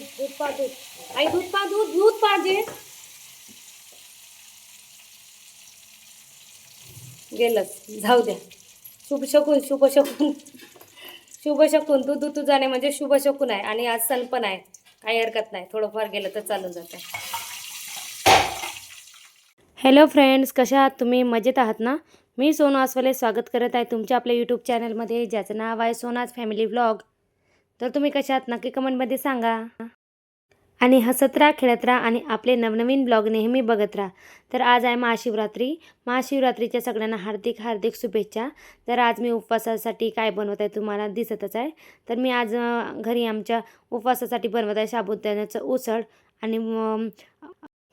दूध दूध पा दूध. आई दूध पा दूध दूध पाहिजे गेलंच जाऊ द्या. शुभ शकून शुभ शकून. शुभ शकून. दूध दूध जाणे म्हणजे शुभ शकून आहे. आणि आज सण पण आहे. काही हरकत नाही. थोडंफार गेलं तर चालून जातं. हॅलो फ्रेंड्स कशा आहात तुम्ही? मजेत आहात ना? मी सोनू आसवाले स्वागत करत आहे तुमच्या आपल्या यूट्यूब चॅनलमध्ये ज्याचं नाव आहे सोनाज फॅमिली व्लॉग तर तुम्ही कशा आहात नक्की कमेंटमध्ये सांगा. आणि हसत राहा खेळत राहा आणि आपले नवनवीन ब्लॉग नेहमी बघत राहा. तर आज आहे महाशिवरात्री. महाशिवरात्रीच्या सगळ्यांना हार्दिक हार्दिक शुभेच्छा. तर आज मी उपवासासाठी काय बनवत आहे तुम्हाला दिसतच आहे. तर मी आज घरी आमच्या उपवासासाठी बनवत आहे साबुदाण्याचं उसळ आणि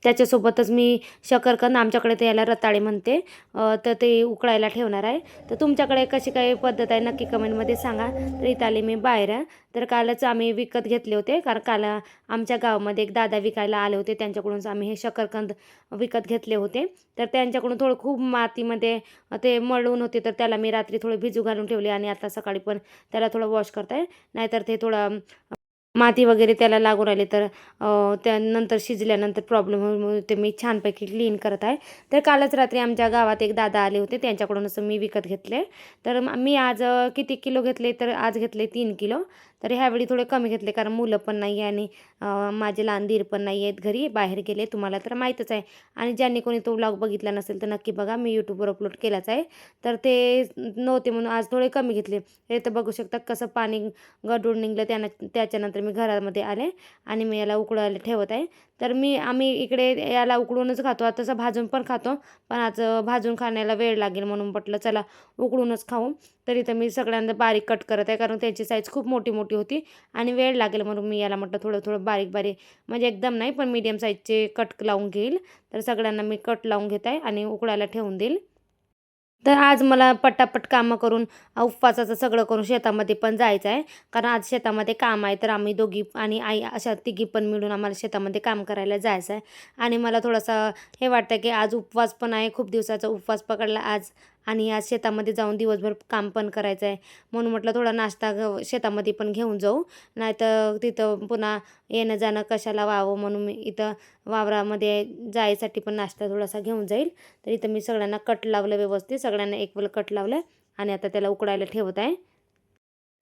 त्याच्यासोबतच मी शकरकंद आमच्याकडे ते याला रताळे म्हणते. तर ते उकळायला ठेवणार आहे. तर तुमच्याकडे कशी काय पद्धत आहे नक्की कमेंटमध्ये सांगा. तर इथं आले मी बाहेर. तर कालच आम्ही विकत घेतले होते. कारण काल आमच्या गावामध्ये एक दादा विकायला आले होते. त्यांच्याकडूनच आम्ही हे शकरकंद विकत घेतले होते. तर त्यांच्याकडून थोडं खूप मातीमध्ये ते मळून होते. तर त्याला मी रात्री थोडे भिजू घालून ठेवले आणि आता सकाळी पण त्याला थोडं वॉश करताय. नाहीतर ते थोडं माती वगैरे त्याला लागून राहिले तर त्यानंतर शिजल्यानंतर प्रॉब्लेम होईल ते मी छानपैकी क्लीन करत आहे. तर कालच रात्री आमच्या गावात एक दादा आले होते त्यांच्याकडून असं मी विकत घेतले. तर मी आज किती किलो घेतले तर आज घेतले तीन किलो. तर ह्यावेळी थोडे कमी घेतले कारण मुलं पण नाही आहे आणि माझे लहान दीर पण नाही आहेत घरी बाहेर गेले. तुम्हाला तर माहीतच आहे. आणि ज्यांनी कोणी तो ब्लॉग बघितला नसेल तर नक्की बघा मी यूट्यूबवर अपलोड केलाच आहे. तर ते नव्हते म्हणून आज थोडे कमी घेतले. हे तर बघू शकता कसं पाणी गडून निघलं त्यानं त्याच्यानंतर मी घरामध्ये आले आणि मी याला उकडायला ठेवत आहे. तर मी आम्ही इकडे याला उकडूनच खातो. तसं भाजून पण खातो. पण आज भाजून खाण्याला वेळ लागेल म्हणून म्हटलं चला उकडूनच खाऊ. तरी तर मी सगळ्यांना बारीक कट करत आहे. कारण त्याची साईज खूप मोठी मोठी होती. आणि वेळ लागेल म्हणून मी याला म्हटलं थोडं थोडं बारीक बारीक. म्हणजे एकदम नाही पण मीडियम साईजचे कट लावून घेईल. तर सगळ्यांना मी कट लावून घेत आहे आणि उकडायला ठेवून देईल. तर आज मला पटापट कामं करून उपवासाचं सगळं करून शेतामध्ये पण जायचं आहे. कारण आज शेतामध्ये काम आहे तर आम्ही दोघी आणि आई अशा तिघी पण मिळून आम्हाला शेतामध्ये काम करायला जायचं आहे. आणि मला थोडंसं हे वाटतं की आज उपवास पण आहे खूप दिवसाचा उपवास पकडला. आज आणि आज शेतामध्ये जाऊन दिवसभर काम पण करायचं आहे म्हणून म्हटलं थोडा नाश्ता घ शेतामध्ये पण घेऊन जाऊ. नाहीतर तिथं पुन्हा येणं जाणं कशाला व्हावं म्हणून मी इथं वावरामध्ये जायसाठी पण नाश्ता थोडासा घेऊन जाईल. तर इथं मी सगळ्यांना कट लावलं व्यवस्थित. सगळ्यांना एक वेळ कट लावलं आणि आता त्याला उकडायला ठेवत आहे.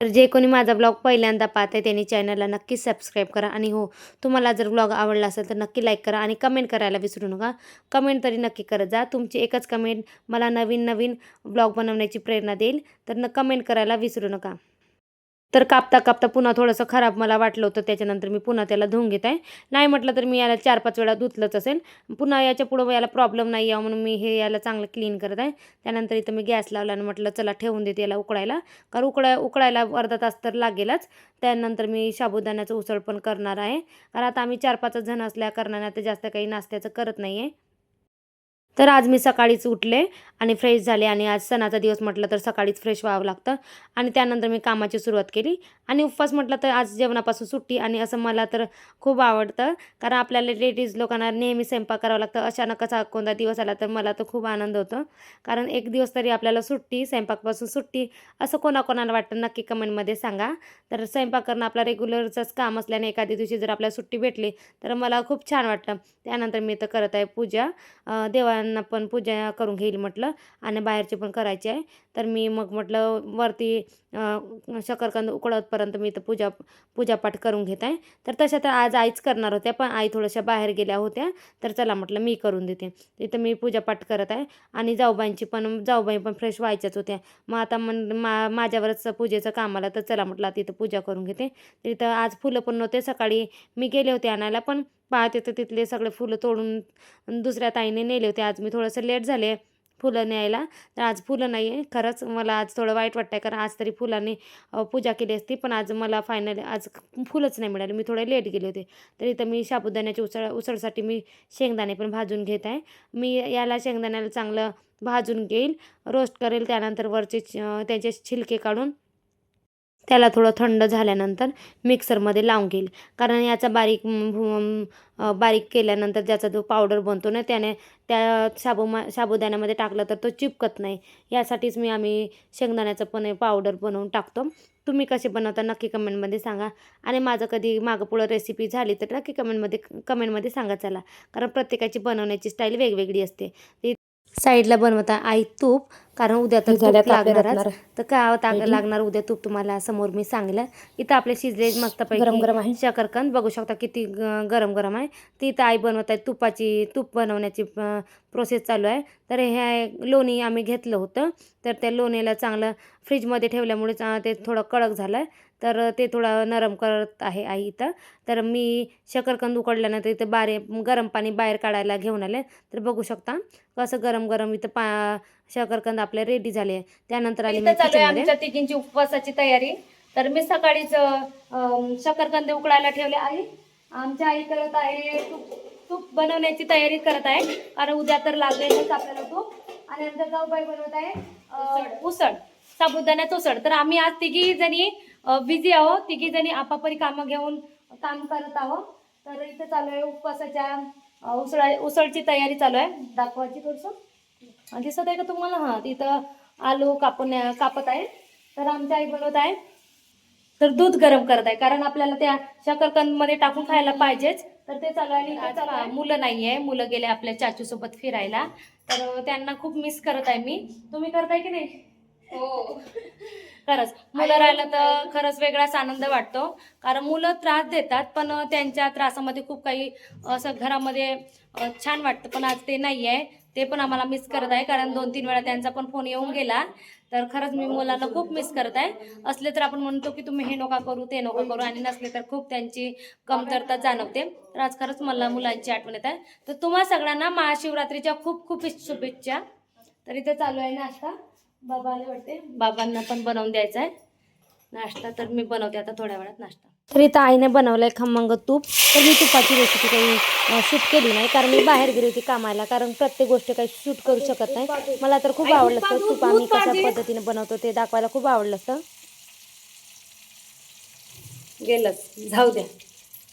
तर जे कोणी माझा ब्लॉग पहिल्यांदा पाहत आहे त्यांनी चॅनलला नक्की सबस्क्राईब करा. आणि हो तुम्हाला जर ब्लॉग आवडला असेल तर नक्की लाईक करा आणि कमेंट करायला विसरू नका. कमेंट तरी नक्की करत जा. तुमची एकच कमेंट मला नवीन नवीन ब्लॉग बनवण्याची प्रेरणा देईल. तर न कमेंट करायला विसरू नका. तर कापता कापता पुन्हा थोडंसं खराब मला वाटलं होतं त्याच्यानंतर मी पुन्हा त्याला धुवून घेत आहे. नाही म्हटलं तर मी याला चार पाच वेळा धुतलंच असेल. पुन्हा याच्या पुढं याला प्रॉब्लेम नाही यावं म्हणून मी हे याला चांगलं क्लीन करत आहे. त्यानंतर इथं मी गॅस लावला आणि म्हटलं चला ठेवून देते याला उकडायला कारण उकडाय उकडायला अर्धा तास तर लागेलच. त्यानंतर मी साबुदाण्याचं उसळ पण करणार आहे. कारण आता आम्ही चार पाच जण असल्या कारणाने आता जास्त काही नाश्त्याचं करत नाही आहे तर आज मी सकाळीच उठले आणि फ्रेश झाले आणि आज सणाचा दिवस म्हटलं तर सकाळीच फ्रेश व्हावं लागतं. आणि त्यानंतर मी कामाची सुरुवात केली. आणि उपवास म्हटलं तर आज जेवणापासून सुट्टी आणि असं मला तर खूप आवडतं. कारण आपल्याला लेडीज लोकांना नेहमी स्वयंपाक करावं लागतं. अचानक असा कोणता दिवस आला तर मला तर खूप आनंद होतो. कारण एक दिवस तरी आपल्याला सुट्टी स्वयंपाकपासून सुट्टी असं कोणाकोणाला वाटतं नक्की कमेंटमध्ये सांगा. तर स्वयंपाक करणं आपला रेग्युलरचंच काम असल्याने एखाद्या दिवशी जर आपल्याला सुट्टी भेटली तर मला खूप छान वाटतं. त्यानंतर मी तर करत आहे पूजा. देवा त्यांना पण पूजा करून घेईल म्हटलं. आणि बाहेरचे पण करायचे आहे. तर मी मग म्हटलं वरती शकरकंद उकळतपर्यंत मी तर पूजा पूजापाठ करून घेत आहे. तर तशा तर आज आईच करणार होत्या पण आई थोड्याशा बाहेर गेल्या होत्या. तर चला म्हटलं मी करून देते. तिथं मी पूजापाठ करत आहे. आणि जाऊबाईंची पण जाऊबाई पण फ्रेश व्हायच्याच होत्या. मग आता मन मा माझ्यावरच पूजेचं काम आलं तर चला म्हटलं तिथं पूजा करून घेते. तिथं आज फुलं पण नव्हते. सकाळी मी गेले होते आणायला पण पाहते तर तिथले सगळे फुलं तोडून दुसऱ्या ताईने नेले होते. आज मी थोडंसं लेट झाले. फुलं न्यायला. तर आज फुलं नाही आहे खरंच मला आज थोडं वाईट वाटतं आहे कारण आज तरी फुलांनी पूजा केली असती पण आज मला फायनली आज फुलंच नाही मिळाले. मी थोडे लेट गेले होते. तर इथं मी साबुदाण्याची उसळ उसळसाठी मी शेंगदाणे पण भाजून घेत आहे. मी याला शेंगदाण्याला चांगलं भाजून घेईल रोस्ट करेल त्यानंतर वरचे त्याचे छिलके काढून त्याला थोडं थंड झाल्यानंतर मिक्सरमध्ये लावून घेईल. कारण याचा बारीक बारीक केल्यानंतर ज्याचा जो पावडर बनतो ना त्याने त्या शाबू मा साबुदाण्यामध्ये टाकलं तर तो चिपकत नाही. यासाठीच मी आम्ही शेंगदाण्याचं पण पावडर बनवून टाकतो. तुम्ही कसे बनवता नक्की कमेंटमध्ये सांगा. आणि माझं कधी मागपुढं रेसिपी झाली तर नक्की कमेंटमध्ये कमेंटमध्ये सांगा चला. कारण प्रत्येकाची बनवण्याची स्टाईल वेगवेगळी असते. साईडला बनवता आई तूप. कारण उद्या तर तूप लागणारच. तर का ताक Ready? लागणार उद्या तूप तुम्हाला समोर मी सांगितलं इथं आपले शिजले मस्तपैकी गरम गरम आहे. शकरकंद बघू शकता किती गरम गरम आहे. ती इथं आई बनवत आहे तुपाची तूप बनवण्याची प्रोसेस चालू आहे. तर हे लोणी आम्ही घेतलं होतं. तर त्या लोणीला चांगलं फ्रीजमध्ये ठेवल्यामुळे ते थोडं कडक झालं आहे तर ते थोडं नरम करत आहे आई इथं. तर मी शकरकंद उकडल्यानंतर इथं बारे गरम पाणी बाहेर काढायला घेऊन आले. तर बघू शकता कसं गरम गरम इथं पा शकरकंद आपले रेडी झाले. त्यानंतर आली आमच्या तिघींची उपवासाची तयारी. तर मी सकाळीच शकरकंदे उकळायला ठेवले आहे. आमच्या आई करत आहे तूप तूप बनवण्याची तयारी करत आहे. कारण उद्या तर लागलेलंच आपल्याला तूप. आणि आमच्या जाऊबाई बनवत आहे उसळ साबुदाण्याचं उसळ. तर आम्ही आज तिघी जणी बिझी आहो तिघी जणी आपापरी कामं घेऊन काम करत आहो तर इथं चालू आहे उपवासाच्या उसळा उसळची तयारी चालू आहे. दाखवायची थोडंसं. दिसत आहे का तुम्हाला? हां तिथं आलू कापून कापत आहे. तर आमच्या आई बनवत आहे. तर दूध गरम करत आहे. कारण आपल्याला त्या शकरकंदमध्ये टाकून खायला पाहिजेच. तर ते चालू आहे. आणि मुलं नाही आहे. मुलं गेले आपल्या चाचूसोबत फिरायला. तर त्यांना खूप मिस करत आहे मी. तुम्ही करताय की नाही? हो. खरंच. मुलं राहिलं तर खरंच वेगळाच आनंद वाटतो. कारण मुलं त्रास देतात पण त्यांच्या त्रासामध्ये खूप काही असं घरामध्ये छान वाटतं. पण आज ते नाही आहे ते पण आम्हाला मिस करत आहे. कारण दोन तीन वेळा त्यांचा पण फोन येऊन गेला. तर खरंच मी मुलांना खूप मिस करत आहे. असले तर आपण म्हणतो की तुम्ही हे नका करू ते नका करू. आणि नसले तर खूप त्यांची कमतरता जाणवते. तर आज खरंच मला मुलांची आठवण येत आहे. तर तुम्हा सगळ्यांना महाशिवरात्रीच्या खूप खूप शुभेच्छा. तर इथे चालू आहे नाश्ता. बाबा आले वाटते. बाबांना पण बनवून द्यायचा आहे. नाश्ता तर मी बनवते आता थोड्या वेळात नाश्ता. तर इथं आईने बनवलंय खमंग तूप. तर मी तुपाची रेसिपी काही शूट केली नाही कारण मी बाहेर गेली होती कामाला. कारण प्रत्येक गोष्ट काही शूट करू शकत नाही. मला तर खूप आवडलं असतं. तूप आम्ही कशा पद्धतीने बनवतो ते दाखवायला खूप आवडलं असतं. गेलंच. जाऊ द्या.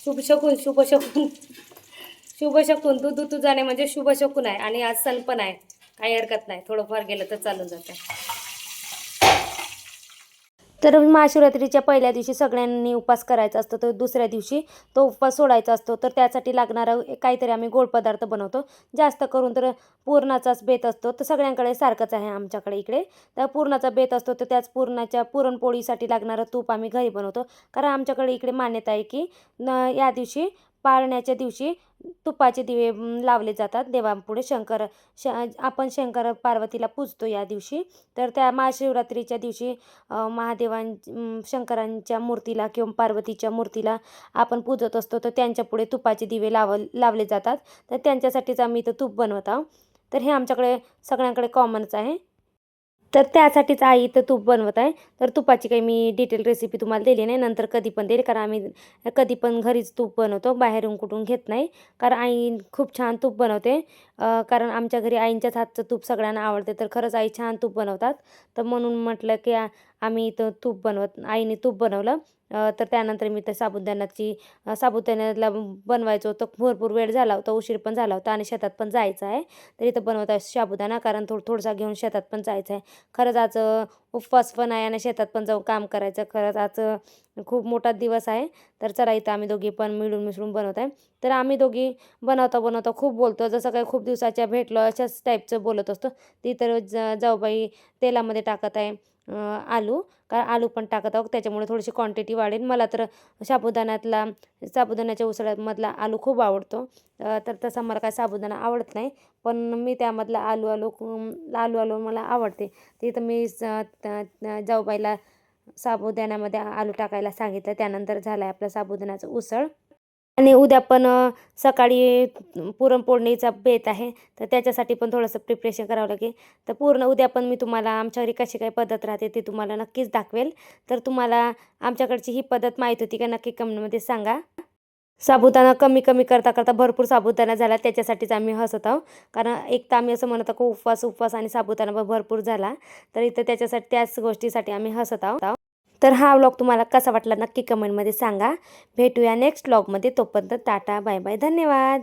शुभ शकून शुभ शकून. शुभ शकून. तू तू तू जाणे म्हणजे शुभ शकून आहे. आणि आज सण पण आहे. काही हरकत नाही. थोडंफार गेलं तर चालून जातं. तर महाशिवरात्रीच्या पहिल्या दिवशी सगळ्यांनी उपवास करायचा असतो तर दुसऱ्या दिवशी तो उपवास सोडायचा असतो. तर त्यासाठी लागणारं काहीतरी आम्ही गोड पदार्थ बनवतो. जास्त करून तर पुरणाचाच बेत असतो. तर सगळ्यांकडे सारखंच आहे आमच्याकडे इकडे. तर पुरणाचा बेत असतो तर त्याच पुरणाच्या पुरणपोळीसाठी लागणारं तूप आम्ही घरी बनवतो. कारण आमच्याकडे इकडे मान्यता आहे की न या दिवशी पाळण्याच्या दिवशी तुपाचे दिवे लावले जातात. देवापुढे शंकर श आपण शंकर पार्वतीला पूजतो या दिवशी. तर त्या महाशिवरात्रीच्या दिवशी महादेवां शंकरांच्या मूर्तीला किंवा पार्वतीच्या मूर्तीला आपण पूजत असतो. तर त्यांच्यापुढे तुपाचे दिवे लाव लावले जातात. तर त्यांच्यासाठीच आम्ही इथं तूप बनवत आहोत. तर हे आमच्याकडे सगळ्यांकडे कॉमनच आहे. तर त्यासाठीच आई इथं तूप बनवत आहे. तर तुपाची काही मी डिटेल रेसिपी तुम्हाला दिली नाही. नंतर कधी पण देईल कारण आम्ही कधी पण घरीच तूप बनवतो. बाहेरून कुठून घेत नाही. कारण आई खूप छान तूप बनवते. कारण आमच्या घरी आईंच्याच हातचं तूप सगळ्यांना आवडते. तर खरंच आई छान तूप बनवतात. तर म्हणून म्हटलं की आम्ही इथं तूप बनवत आईने तूप बनवलं. तर त्यानंतर मी तर साबुदाण्याची साबुदाण्याला बनवायचो. तर भरपूर वेळ झाला होता उशीर पण झाला होता आणि शेतात पण जायचं आहे. तर इथं बनवत आहे साबुदाणा कारण थोडं थोडसा घेऊन शेतात पण जायचं आहे खरंच आज उपवास पण आहे आणि शेतात पण जाऊन काम करायचं. खरंच आज खूप मोठा दिवस आहे. तर चला इथं आम्ही दोघी पण मिळून मिसळून बनवत आहे. तर आम्ही दोघी बनवता बनवता खूप बोलतो. जसं काही खूप दिवसाच्या भेटलो अशाच टाईपचं बोलत असतो. ती तर ज जाऊबाई तेलामध्ये टाकत आहे. आलू. कारण आलू पण टाकत आहोत. त्याच्यामुळे थोडीशी क्वांटिटी वाढेल. मला तर साबुदाण्यातला साबुदाण्याच्या उसळ्यामधला आलू खूप आवडतो. तर तसा मला काय साबुदाणा आवडत नाही. पण मी त्यामधला आलू आलू आलू आलू मला आवडते. तिथं मी स- जाऊबाईला साबुदाण्यामध्ये आलू टाकायला सांगितलं. त्यानंतर झालं आहे आपलं साबुदाण्याचं उसळ. आणि उद्या पण सकाळी पुरणपोळणीचा बेत आहे तर त्याच्यासाठी पण थोडंसं प्रिपरेशन करावं लागेल. तर पूर्ण उद्या पण मी तुम्हाला आमच्या घरी कशी काय पद्धत राहते ती तुम्हाला नक्कीच दाखवेल. तर तुम्हाला आमच्याकडची ही पद्धत माहीत होती का नक्की कमेंटमध्ये सांगा. साबुदाणा कमी कमी करता करता भरपूर साबुदाणा झाला त्याच्यासाठीच आम्ही हसत आहोत. कारण एक तर आम्ही असं म्हणत आहोत उपवास उपवास आणि साबुदाणा भरपूर झाला. तर इथं त्याच्यासाठी त्याच गोष्टीसाठी आम्ही हसत आहोत. तर हा व्लॉग तुम्हाला कसा वाटला नक्की कमेंटमध्ये सांगा. भेटूया नेक्स्ट व्लॉगमध्ये तोपर्यंत टाटा बाय बाय धन्यवाद.